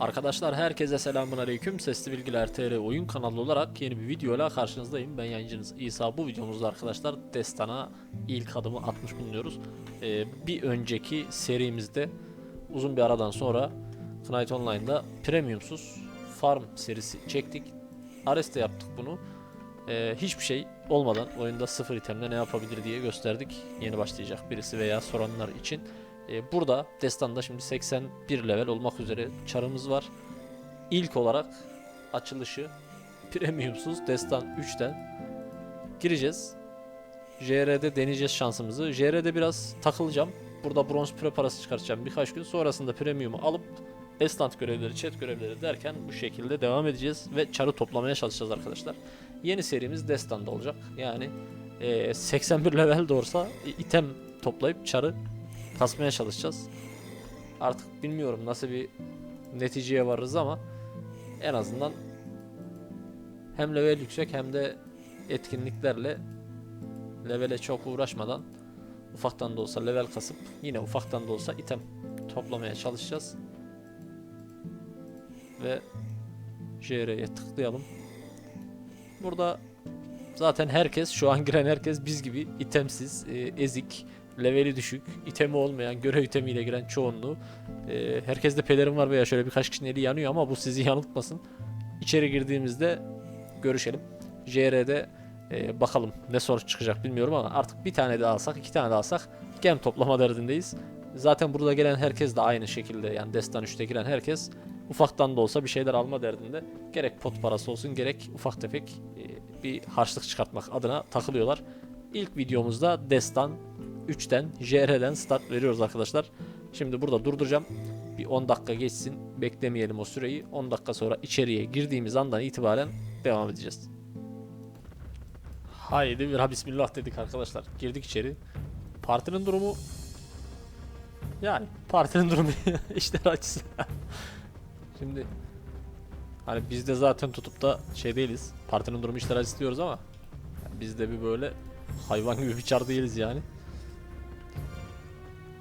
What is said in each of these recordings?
Arkadaşlar herkese selamun aleyküm. Sesli Bilgiler TR oyun kanalı olarak yeni bir videoyla karşınızdayım. Ben yayıncınız İsa. Bu videomuzda arkadaşlar Destan'a ilk adımı atmış bulunuyoruz. Ee, bir önceki serimizde uzun bir aradan sonra Knight Online'da premiumsuz farm serisi çektik. Ares'te yaptık bunu. Ee, hiçbir şey olmadan oyunda sıfır itemle ne yapabilir diye gösterdik. Yeni başlayacak birisi veya soranlar için. Ee, burada Destan'da şimdi 81 level olmak üzere çarımız var. İlk olarak açılışı premiumsuz Destan 3'ten gireceğiz. JR'de deneyeceğiz şansımızı. JR'de biraz takılacağım. Burada bronz pre parası çıkartacağım birkaç gün. Sonrasında premium'u alıp Estant görevleri, chat görevleri derken bu şekilde devam edeceğiz ve çarı toplamaya çalışacağız arkadaşlar. Yeni serimiz Destan'da olacak. Yani eee, 81 level de olsa item toplayıp çarı kasmaya çalışacağız. Artık bilmiyorum nasıl bir neticeye varırız ama en azından hem level yüksek hem de etkinliklerle levele çok uğraşmadan ufaktan da olsa level kasıp yine ufaktan da olsa item toplamaya çalışacağız. Ve JR'ye tıklayalım. Burada zaten herkes şu an giren herkes biz gibi itemsiz, e, ezik, leveli düşük, itemi olmayan, görev itemiyle giren çoğunluğu. E, herkeste pelerin var veya şöyle birkaç kişinin eli yanıyor ama bu sizi yanıltmasın. İçeri girdiğimizde görüşelim. JR'de e, bakalım ne sonuç çıkacak bilmiyorum ama artık bir tane daha alsak, iki tane daha alsak gem toplama derdindeyiz. Zaten burada gelen herkes de aynı şekilde yani Destan 3'te giren herkes ufaktan da olsa bir şeyler alma derdinde. Gerek pot parası olsun gerek ufak tefek e, bir harçlık çıkartmak adına takılıyorlar. İlk videomuzda Destan 3'ten JR'den start veriyoruz arkadaşlar. Şimdi burada durduracağım. Bir 10 dakika geçsin. Beklemeyelim o süreyi. 10 dakika sonra içeriye girdiğimiz andan itibaren devam edeceğiz. Haydi bir bismillah dedik arkadaşlar. Girdik içeri. Partinin durumu yani partinin durumu işler açısından. Şimdi hani biz de zaten tutup da şey değiliz. Partinin durumu işler acısı diyoruz ama biz de bir böyle hayvan gibi bir çar değiliz yani.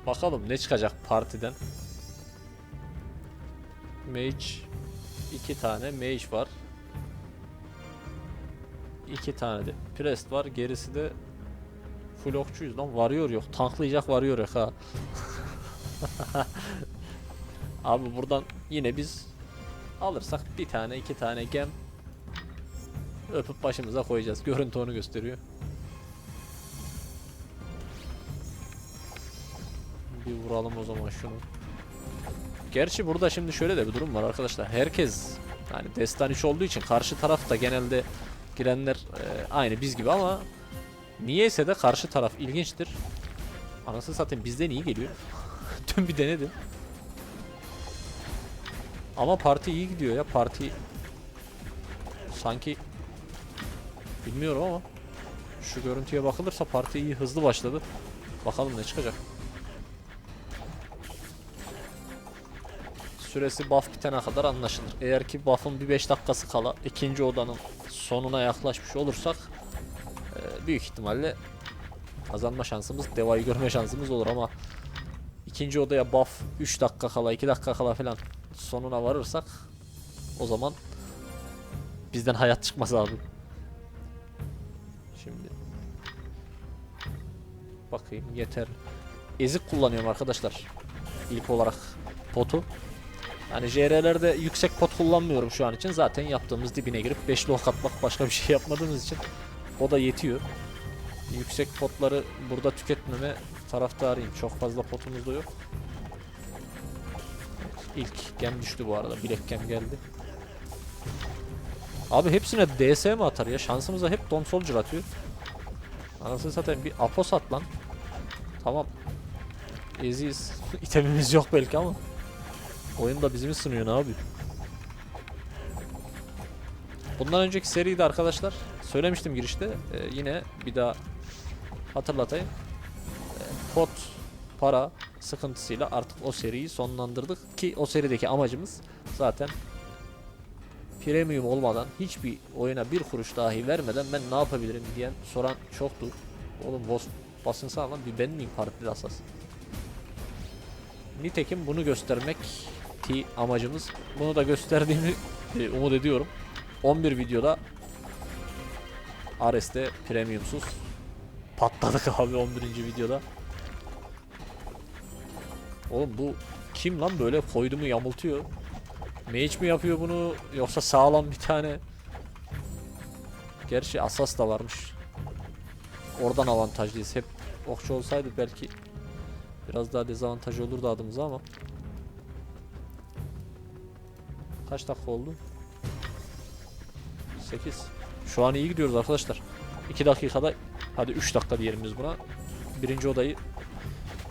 Bakalım ne çıkacak partiden. Mage iki tane mage var. İki tane de Priest var. Gerisi de full okçuyuz lan. Varıyor yok. Tanklayacak varıyor yok ha. Abi buradan yine biz alırsak bir tane iki tane gem öpüp başımıza koyacağız. Görüntü onu gösteriyor. Bir vuralım o zaman şunu. Gerçi burada şimdi şöyle de bir durum var arkadaşlar. Herkes yani destan 3 olduğu için karşı tarafta genelde girenler e, aynı biz gibi ama niyeyse de karşı taraf ilginçtir. Anasını satayım bizden iyi geliyor. Dün bir denedim. Ama parti iyi gidiyor ya parti sanki bilmiyorum ama şu görüntüye bakılırsa parti iyi hızlı başladı. Bakalım ne çıkacak. Süresi buff bitene kadar anlaşılır. Eğer ki buff'ın bir 5 dakikası kala ikinci odanın sonuna yaklaşmış olursak e, büyük ihtimalle kazanma şansımız, devayı görme şansımız olur ama ikinci odaya buff 3 dakika kala 2 dakika kala falan sonuna varırsak o zaman bizden hayat çıkmaz abi. Şimdi bakayım yeter. Ezik kullanıyorum arkadaşlar. İlk olarak potu. Yani JR'lerde yüksek pot kullanmıyorum şu an için. Zaten yaptığımız dibine girip 5 ok atmak başka bir şey yapmadığımız için o da yetiyor. Yüksek potları burada tüketmeme taraftarıyım. Çok fazla potumuz da yok. İlk gem düştü bu arada. Bilek gem geldi. Abi hepsine DS mi atar ya? Şansımıza hep Don Soldier atıyor. Anasını satayım bir Apos at lan. Tamam. Eziyiz. İtemimiz yok belki ama. Oyun da bizi mi sınıyor ne abi? Bundan önceki seride arkadaşlar söylemiştim girişte Ee, yine bir daha hatırlatayım. Ee, pot para sıkıntısıyla artık o seriyi sonlandırdık ki o serideki amacımız zaten premium olmadan hiçbir oyuna bir kuruş dahi vermeden ben ne yapabilirim diyen soran çoktu. Oğlum boss basın sağlam bir ben miyim partide asas? Nitekim bunu göstermek ki amacımız. Bunu da gösterdiğimi e, umut ediyorum. 11 videoda Ares'te premiumsuz patladık abi 11. videoda. Oğlum bu kim lan böyle koydu mu yamultuyor? Mage mi yapıyor bunu yoksa sağlam bir tane? Gerçi asas da varmış. Oradan avantajlıyız. Hep okçu olsaydı belki biraz daha dezavantaj olurdu adımıza ama. Kaç dakika oldu? 8. Şu an iyi gidiyoruz arkadaşlar. 2 dakikada hadi 3 dakika diyelim biz buna. Birinci odayı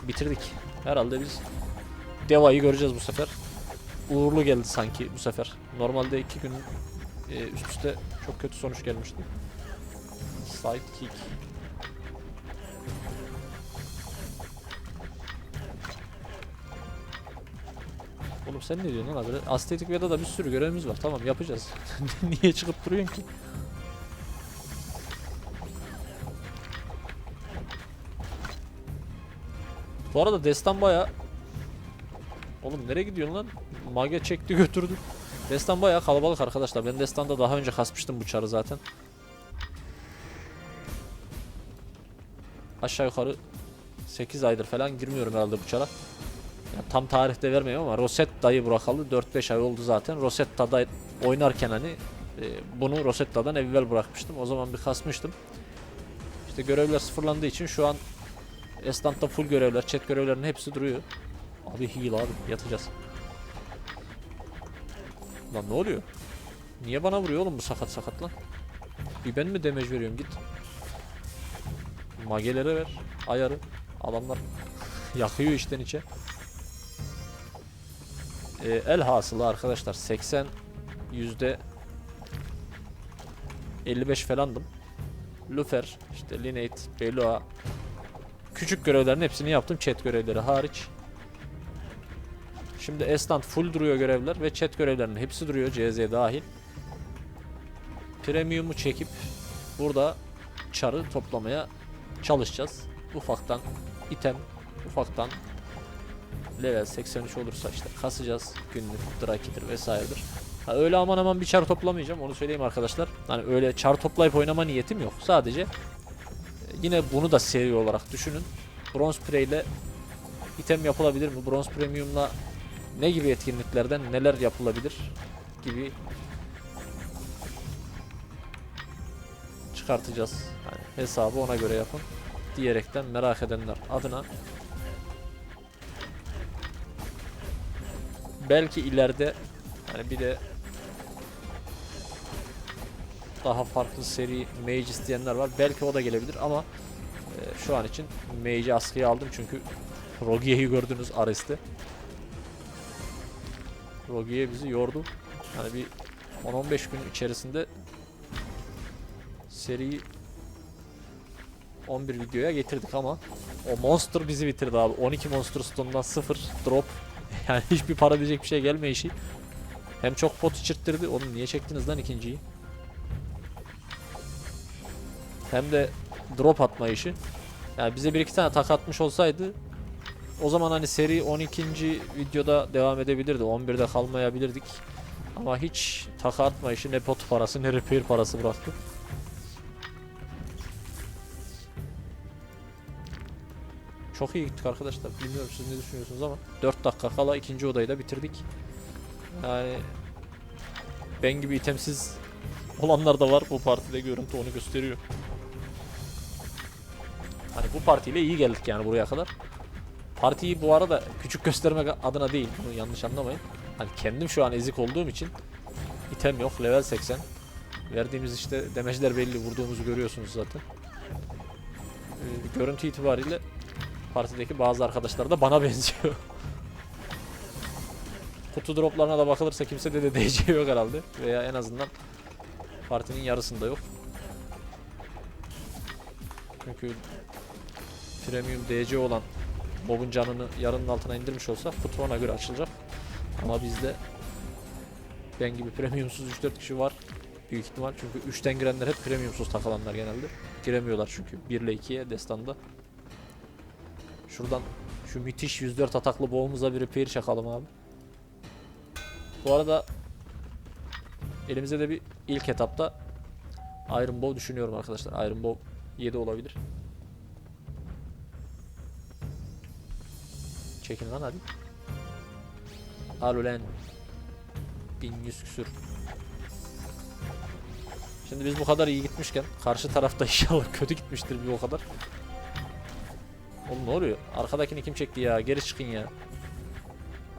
bitirdik. Herhalde biz Deva'yı göreceğiz bu sefer. Uğurlu geldi sanki bu sefer. Normalde 2 gün e, üst üste çok kötü sonuç gelmişti. Sidekick. Oğlum sen ne diyorsun lan abi? Astetik Veda'da da bir sürü görevimiz var. Tamam yapacağız. Niye çıkıp duruyorsun ki? Bu arada destan baya Oğlum nereye gidiyorsun lan? Mage çekti götürdü. Destan bayağı kalabalık arkadaşlar. Ben Destan'da daha önce kasmıştım bu çarı zaten. Aşağı yukarı 8 aydır falan girmiyorum herhalde bu çara. Yani tam tarihte vermiyorum ama Rosetta'yı bırakalı 4-5 ay oldu zaten. Rosetta'da oynarken hani e, bunu Rosetta'dan evvel bırakmıştım. O zaman bir kasmıştım. İşte görevler sıfırlandığı için şu an Estant'ta full görevler, chat görevlerinin hepsi duruyor. Abi heal abi yatacağız. Lan ne oluyor? Niye bana vuruyor oğlum bu sakat sakat lan? Bir ben mi damage veriyorum git. Magelere ver. Ayarı. Adamlar yakıyor içten içe. Ee, el hasılı arkadaşlar 80 yüzde 55 falandım. Lufer, işte Lineate, Beloa küçük görevlerin hepsini yaptım chat görevleri hariç. Şimdi Estant full duruyor görevler ve chat görevlerinin hepsi duruyor CZ dahil. Premium'u çekip burada çarı toplamaya çalışacağız. Ufaktan item, ufaktan level 83 olursa işte kasacağız. Günlük drakidir vesairedir. Ha, öyle aman aman bir çar toplamayacağım onu söyleyeyim arkadaşlar. Hani öyle çar toplayıp oynama niyetim yok. Sadece e, yine bunu da seri olarak düşünün. Bronze Prey ile item yapılabilir mi? Bronze Premium'la ne gibi etkinliklerden neler yapılabilir gibi çıkartacağız. Yani hesabı ona göre yapın diyerekten merak edenler adına belki ileride hani bir de daha farklı seri mage isteyenler var. Belki o da gelebilir ama e, şu an için mage'i askıya aldım çünkü Rogia'yı gördünüz Ares'te. Rogier bizi yordu. Yani bir 10-15 gün içerisinde seriyi 11 videoya getirdik ama o monster bizi bitirdi abi. 12 monster stone'dan 0 drop. Yani hiçbir para diyecek bir şey gelmeyişi. Hem çok pot içirttirdi. Oğlum niye çektiniz lan ikinciyi? Hem de drop atma işi. Yani bize bir iki tane tak atmış olsaydı o zaman hani seri 12. videoda devam edebilirdi. 11'de kalmayabilirdik. Ama hiç taka atma işi ne pot parası ne repair parası bıraktı. Çok iyi gittik arkadaşlar. Bilmiyorum siz ne düşünüyorsunuz ama 4 dakika kala ikinci odayı da bitirdik. Yani ben gibi itemsiz olanlar da var bu partide görüntü onu gösteriyor. Hani bu partiyle iyi geldik yani buraya kadar. Partiyi bu arada küçük göstermek adına değil. Bunu yanlış anlamayın. Hani kendim şu an ezik olduğum için item yok. Level 80. Verdiğimiz işte demeciler belli. Vurduğumuzu görüyorsunuz zaten. Ee, görüntü itibariyle partideki bazı arkadaşlar da bana benziyor. Kutu droplarına da bakılırsa kimse de DC yok herhalde. Veya en azından partinin yarısında yok. Çünkü premium DC olan Mob'un canını yarının altına indirmiş olsa kutu ona göre açılacak. Ama bizde ben gibi premiumsuz 3-4 kişi var. Büyük ihtimal çünkü 3'ten girenler hep premiumsuz takılanlar genelde. Giremiyorlar çünkü 1 ile 2'ye destanda. Şuradan şu müthiş 104 ataklı boğumuza bir repair çakalım abi. Bu arada elimize de bir ilk etapta Iron Bow düşünüyorum arkadaşlar. Iron Bow 7 olabilir. Çekin lan hadi. Al ulan. 1100 küsür. Şimdi biz bu kadar iyi gitmişken karşı tarafta inşallah kötü gitmiştir bir o kadar. Oğlum ne oluyor? Arkadakini kim çekti ya? Geri çıkın ya.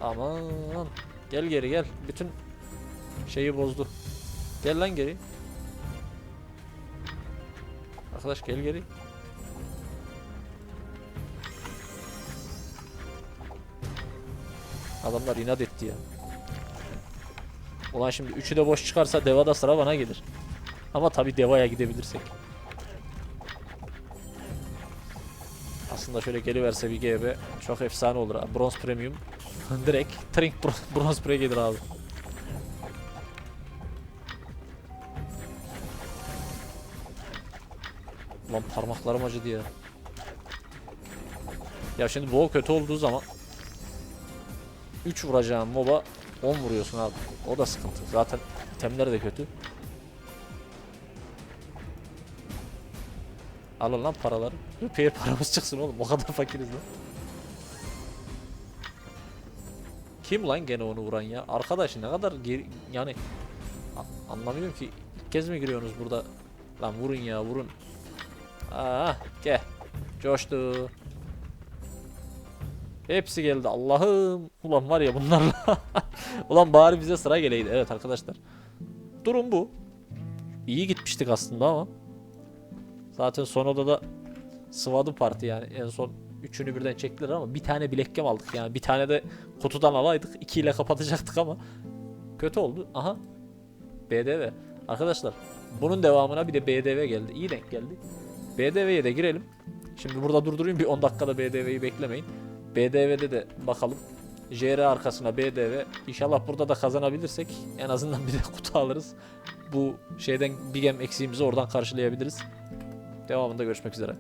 Aman. Gel geri gel. Bütün şeyi bozdu. Gel lan geri. Arkadaş gel geri. Adamlar inat etti ya. Ulan şimdi üçü de boş çıkarsa Deva'da sıra bana gelir. Ama tabi Deva'ya gidebilirsek. Aslında şöyle geliverse bir GB çok efsane olur abi. Bronze Premium. Direkt Trink bron- Bronze Pre gelir abi. Lan parmaklarım acıdı ya. Ya şimdi bol kötü olduğu zaman 3 vuracağın moba 10 vuruyorsun abi. O da sıkıntı. Zaten itemleri de kötü. Alın lan paraları. Repair paramız çıksın oğlum. O kadar fakiriz lan. Kim lan gene onu vuran ya? Arkadaş ne kadar geri, yani anlamıyorum ki. İlk kez mi giriyorsunuz burada? Lan vurun ya vurun. Aa gel. Coştu. Hepsi geldi. Allah'ım. Ulan var ya bunlarla. Ulan bari bize sıra geleydi. Evet arkadaşlar. Durum bu. İyi gitmiştik aslında ama. Zaten son odada sıvadı parti yani. En son üçünü birden çektiler ama bir tane bilekkem aldık yani. Bir tane de kutudan alaydık. iki ile kapatacaktık ama kötü oldu. Aha. BDV. Arkadaşlar bunun devamına bir de BDV geldi. İyi denk geldi. BDV'ye de girelim. Şimdi burada durdurayım bir 10 dakikada BDV'yi beklemeyin. BDV'de de bakalım. JR arkasına BDV. İnşallah burada da kazanabilirsek en azından bir de kutu alırız. Bu şeyden bir gem eksiğimizi oradan karşılayabiliriz. Devamında görüşmek üzere.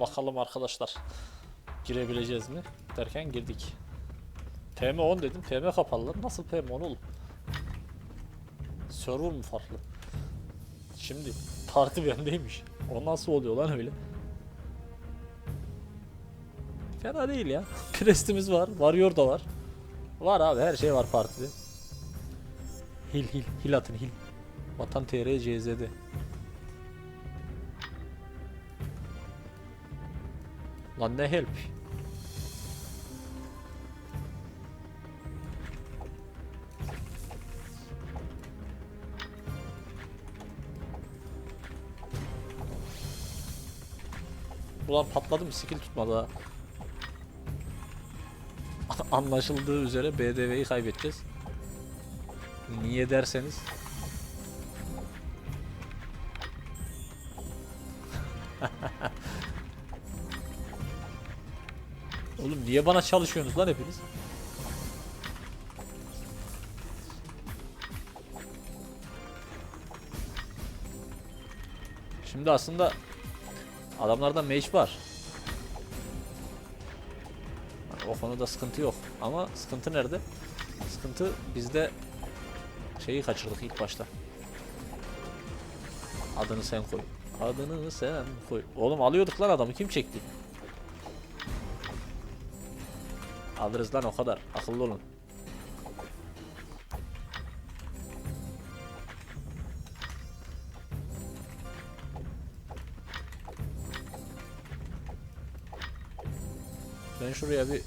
Bakalım arkadaşlar. Girebileceğiz mi? Derken girdik. PM10 dedim. PM kapalı. lan. Nasıl PM10 oğlum? Server mu farklı? Şimdi parti bendeymiş. O nasıl oluyor lan öyle? Fena değil ya. Prestimiz var. Warrior da var. Var abi her şey var partide. Hil hil. Hil atın hil. Vatan TR CZ'de. Lan ne help? Ulan patladı mı? Skill tutmadı ha. Anlaşıldığı üzere BDV'yi kaybedeceğiz. Niye derseniz Oğlum niye bana çalışıyorsunuz lan hepiniz? Şimdi aslında adamlarda mage var. Yani o konuda sıkıntı yok. Ama sıkıntı nerede? Sıkıntı bizde şeyi kaçırdık ilk başta. Adını sen koy. Adını sen koy. Oğlum alıyorduk lan adamı kim çekti? Alırız lan o kadar. Akıllı olun. Ben şuraya bir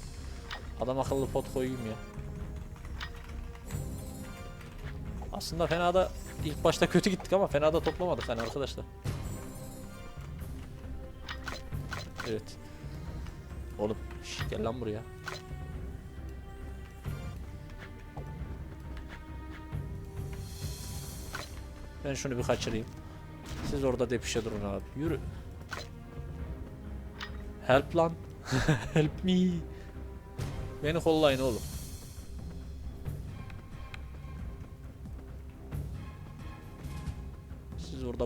adam akıllı pot koyayım ya. Aslında fena da ilk başta kötü gittik ama fena da toplamadık hani arkadaşlar. Evet. Oğlum şş, gel lan buraya. Ben şunu bir kaçırayım. Siz orada depişe durun abi. Yürü. Help lan. Help me. Beni kollayın oğlum.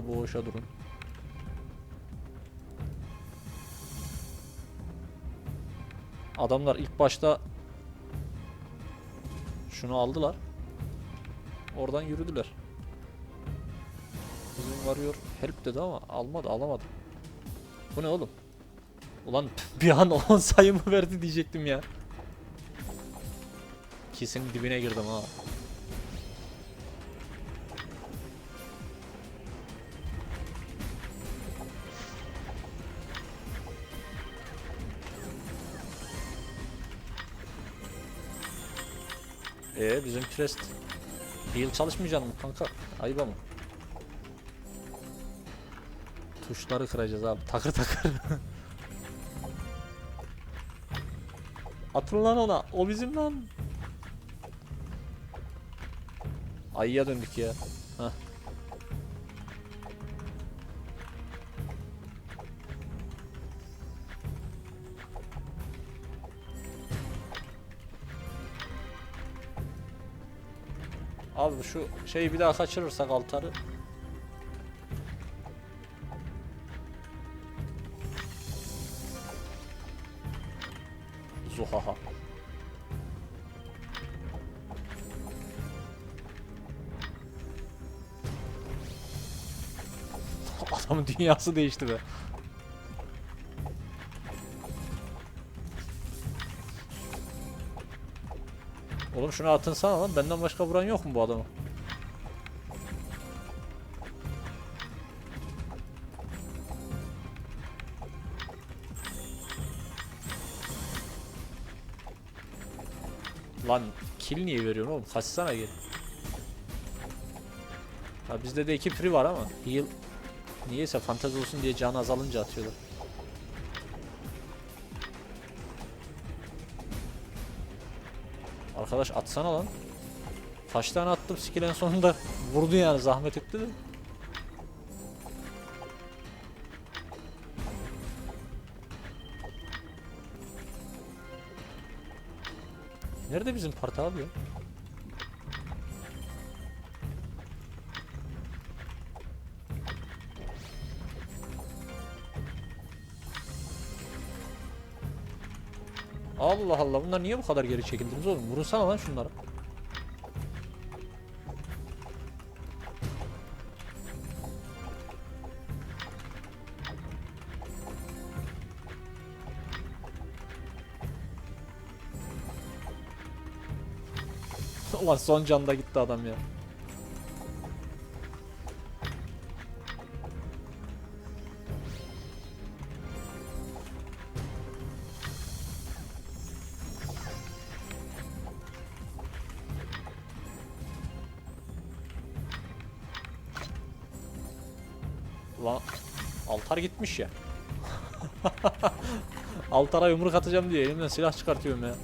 boğuşa durun. Adamlar ilk başta şunu aldılar. Oradan yürüdüler. Bizim varıyor help dedi ama almadı alamadı. Bu ne oğlum? Ulan bir an 10 sayımı verdi diyecektim ya. Kesin dibine girdim ha. Ee bizim Crest Heal çalışmayacak mı kanka? Ayıba mı? Tuşları kıracağız abi. Takır takır. Atın lan ona. O bizim lan. Ayıya döndük ya. Heh. Abi şu şeyi bir daha kaçırırsak altarı. Zuhaha. Adamın dünyası değişti be. Şunu atınsana lan. Benden başka vuran yok mu bu adamı? Lan kill niye veriyorsun oğlum? Kaçsana gel. Ha bizde de iki free var ama heal niyeyse fantezi olsun diye can azalınca atıyorlar. Arkadaş atsana lan. Kaç tane attım skill en sonunda vurdu yani zahmet etti de. Nerede bizim parti abi ya? Allah Allah bunlar niye bu kadar geri çekildiniz oğlum? Vurunsana lan şunlara. Ulan son canda gitti adam ya. Ulan altar gitmiş ya. Altara yumruk atacağım diye elimden silah çıkartıyorum ya.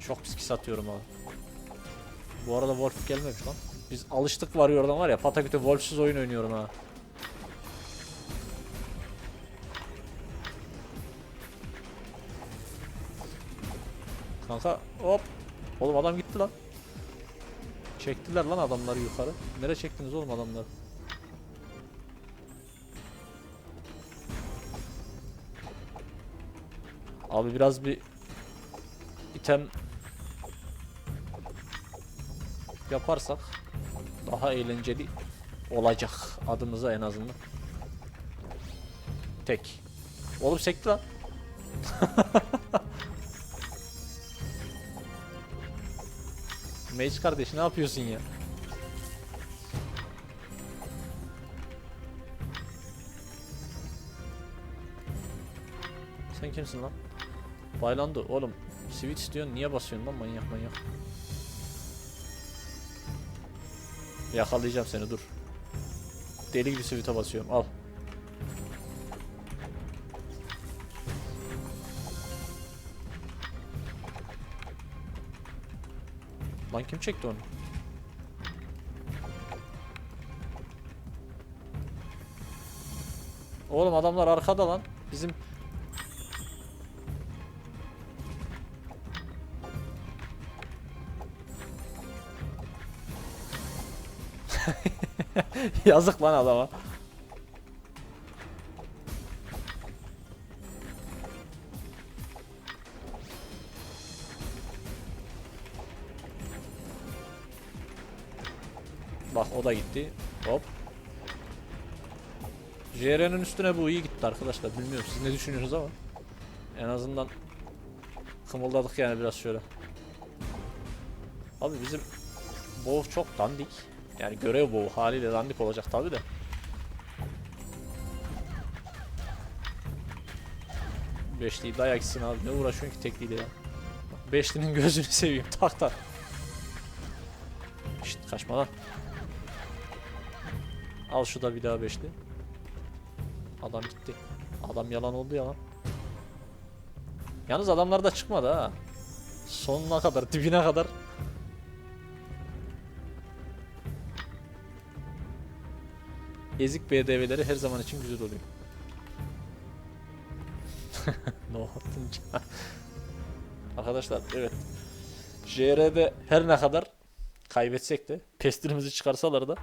Çok pis satıyorum abi. Bu arada Wolf gelmemiş lan. Biz alıştık varıyordan var ya pataküte Wolf'suz oyun oynuyorum ha. Kanka hop. Oğlum adam gitti lan. Çektiler lan adamları yukarı. Nereye çektiniz oğlum adamları? Abi biraz bir item yaparsak daha eğlenceli olacak adımıza en azından. Tek. Oğlum sekti lan. Mage kardeş ne yapıyorsun ya? Sen kimsin lan? Baylandı oğlum. Switch diyorsun niye basıyorsun lan manyak manyak. Yakalayacağım seni dur. Deli gibi switch'e basıyorum al. Lan kim çekti onu? Oğlum adamlar arkada lan. Bizim Yazık lan adama. Bak o da gitti. Hop. JR'nin üstüne bu iyi gitti arkadaşlar. Bilmiyorum siz ne düşünüyorsunuz ama. En azından kımıldadık yani biraz şöyle. Abi bizim bow çok dandik. Yani görev bow haliyle dandik olacak tabi de. Beşliği dayak gitsin abi ne uğraşıyorsun ki tekliyle ya. Beşlinin gözünü seveyim tak tak. Şşt kaçma lan. Al şu da bir daha beşli. Adam gitti. Adam yalan oldu ya lan. Yalnız adamlar da çıkmadı ha. Sonuna kadar, dibine kadar. Ezik BDV'leri her zaman için güzel oluyor. ne yaptın ya? Arkadaşlar evet. JR'de her ne kadar kaybetsek de pestilimizi çıkarsalar da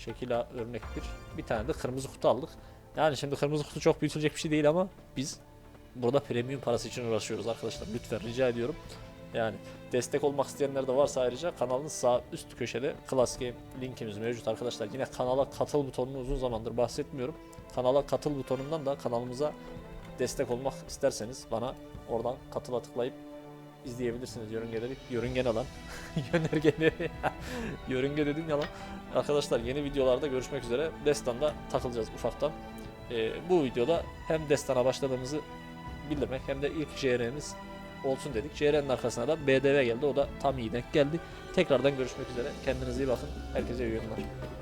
şekil örnek bir. Bir tane de kırmızı kutu aldık. Yani şimdi kırmızı kutu çok büyütülecek bir şey değil ama biz burada premium parası için uğraşıyoruz arkadaşlar. Lütfen rica ediyorum. Yani destek olmak isteyenler de varsa ayrıca kanalın sağ üst köşede Class Game linkimiz mevcut arkadaşlar. Yine kanala katıl butonunu uzun zamandır bahsetmiyorum. Kanala katıl butonundan da kanalımıza destek olmak isterseniz bana oradan katıla tıklayıp izleyebilirsiniz yörüngeleri. Yörünge ne lan? Yönergeleri. Yörünge dedim ya lan. Arkadaşlar yeni videolarda görüşmek üzere. Destan'da takılacağız ufaktan. Ee, bu videoda hem Destan'a başladığımızı bildirmek hem de ilk JR'miz olsun dedik. JR'nin arkasına da BDV geldi. O da tam iyi denk geldi. Tekrardan görüşmek üzere. Kendinize iyi bakın. Herkese iyi günler.